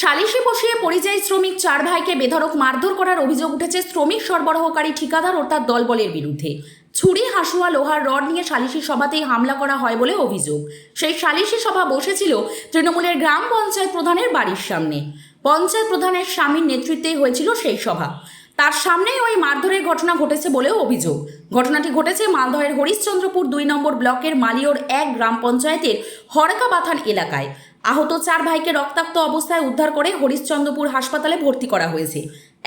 সালিশে বসিয়ে পরিযায়ী শ্রমিক চার ভাইকে বেধড়ক মারধর করার অভিযোগ উঠেছে শ্রমিক সরবরাহকারী ঠিকাদার তার দলবলের বিরুদ্ধে। ছুরি, হাসুয়া, লোহার রড নিয়ে সালিশি সভাতেই হামলা করা হয় বলে অভিযোগ। সেই সালিশি সভা বসেছিল তৃণমূলের গ্রাম পঞ্চায়েত প্রধানের বাড়ির সামনে। পঞ্চায়েত প্রধানের স্বামীর নেতৃত্বেই হয়েছিল সেই সভা। তার সামনেই ওই মারধরের ঘটনা ঘটেছে বলেও অভিযোগ। ঘটনাটি ঘটেছে মালদহের হরিশ্চন্দ্রপুর দুই নম্বর ব্লকের মালিয়র এক গ্রাম পঞ্চায়েতের হরকাবাথান এলাকায়। আহত চার ভাইকে রক্তাক্ত অবস্থায় উদ্ধার করে হরিশ্চন্দ্রপুর হাসপাতালে ভর্তি করা হয়েছে।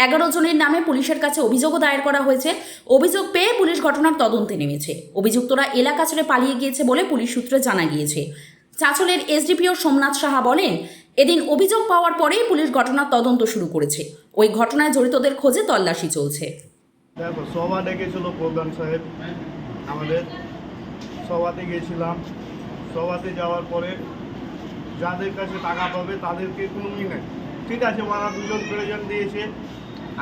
এগারো জনের নামে পুলিশের কাছে অভিযোগও দায়ের করা হয়েছে। অভিযোগ পেয়ে পুলিশ ঘটনার তদন্তে নেমেছে। অভিযুক্তরা এলাকা ছেড়ে পালিয়ে গিয়েছে বলে পুলিশ সূত্রে জানা গিয়েছে। চাঁচলের এসডিপিও সোমনাথ সাহা বলেন, এদিন অভিযোগ পাওয়ার পরেই পুলিশ ঘটনার তদন্ত শুরু করেছে। ওই ঘটনায় জড়িতদের খোঁজে তল্লাশি চলছে। দেখো সভা ডেকেছিল প্রধান সাহেব আমাদের। সভাতে গিয়েছিলাম সভাতে যাওয়ার পরে যাদের কাছে টাকা পাবে তাদেরকে কোনো ই নেই। ঠিক আছে ওরা দুজন প্রয়োজন দিয়েছে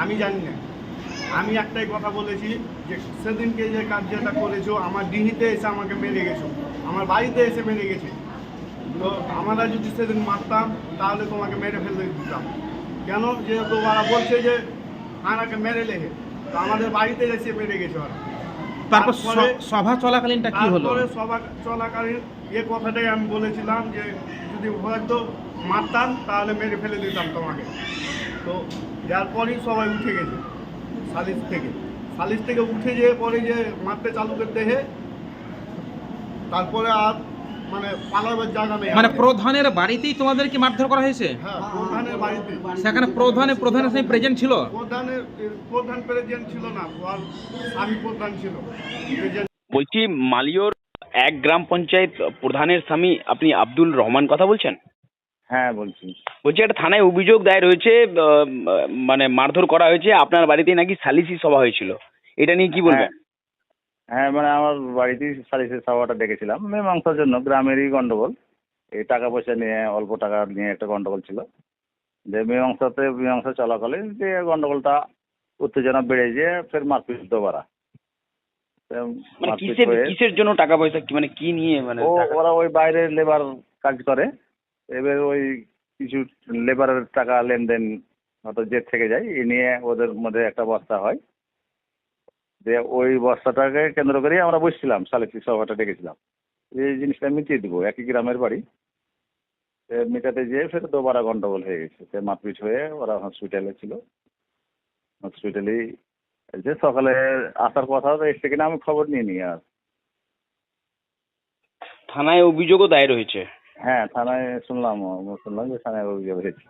আমি জানি না। আমি একটাই কথা বলেছি যে সেদিনকে যে কার্যটা করেছ আমার ডিহিতে এসে আমাকে মেরে গেছো। আমার বাড়িতে এসে মেরে গেছে। তো আমরা যদি সেদিন মারতাম তাহলে তোমাকে মেরে ফেলে দিতাম। কেন? যেহেতু ওরা বলছে যে আনাকে মেরে লেগে। তো আমাদের বাড়িতে এসে মেরে গেছে ওরা। তারপর সভা চলাকালীনটা কি হলো? সভা চলাকালীন এ কথাটাই আমি বলেছিলাম যে যদি হয়তো মারতাম তাহলে মেরে ফেলে দিতাম তোমাকে। তো যার পরেই সবাই উঠে গেছে সালিশ থেকে। সালিশ থেকে উঠে যেয়ে পরে যে মারতে চালু করতে হে তারপরে আর মানে পালাবার জায়গা নেই। মানে প্রধানের বাড়িতেই তোমাদেরকে মারধর করা হয়েছে? হ্যাঁ প্রধানের বাড়িতে সেখানে প্রধানে প্রধানের সঙ্গে প্রেজেন্ট ছিল? প্রধানের প্রধান প্রেসিডেন্ট ছিল না স্বামী প্রধান ছিল। বলছি মালিয়র এক গ্রাম পঞ্চায়েত প্রধানের স্বামী আপনি আব্দুল রহমান কথা বলছেন? হ্যাঁ বলছি। বলছি একটা থানায় অভিযোগ দায়ের হয়েছে মানে মারধর করা হয়েছে আপনার বাড়িতে নাকি সালিসি সভা হয়েছিল। এটা নিয়ে কি বলবেন? হ্যাঁ মানে আমার বাড়িতেই সালিসের সভাটা ডেকেছিলাম মীমাংসার জন্য গ্রামেরই গন্ডগোল। এই টাকা পয়সা নিয়ে অল্প টাকা নিয়ে একটা গন্ডগোল ছিল। যে মেয়ে মীমাংসাতে মীমাংসা চলাকালীন যে গন্ডগোলটা উত্তেজনা বেড়ে যেয়ে ফের মারপিট দোবারা মানে কিসের কিসের জন্য টাকা পয়সা কি মানে কি নিয়ে মানে ওরা ওই বাইরে লেবার কাজ করে। এবার ওই কিছু লেবারের টাকা লেনদেন হয়তো জেদ থেকে যায়। এ নিয়ে ওদের মধ্যে একটা বস্তা হয়। যে ওই বস্তাটাকে কেন্দ্র করে আমরা বসছিলাম সালিসি সভাটা ডেকেছিলাম। এই জিনিসটা মিটিয়ে দিব একই গ্রামের বাড়ি। মেটাতে যেয়ে ফের দোবারা গন্ডগোল হয়ে গেছে। সে মারপিট হয়ে ওরা হসপিটালে ছিল। হসপিটালেই যে সকালে আসার কথা তো এসছে কিনা আমি খবর নিয়ে নিই আর। থানায় অভিযোগও দায়ের হয়েছে। হ্যাঁ থানায় শুনলাম শুনলাম যে থানায় অভিযোগ হয়েছে।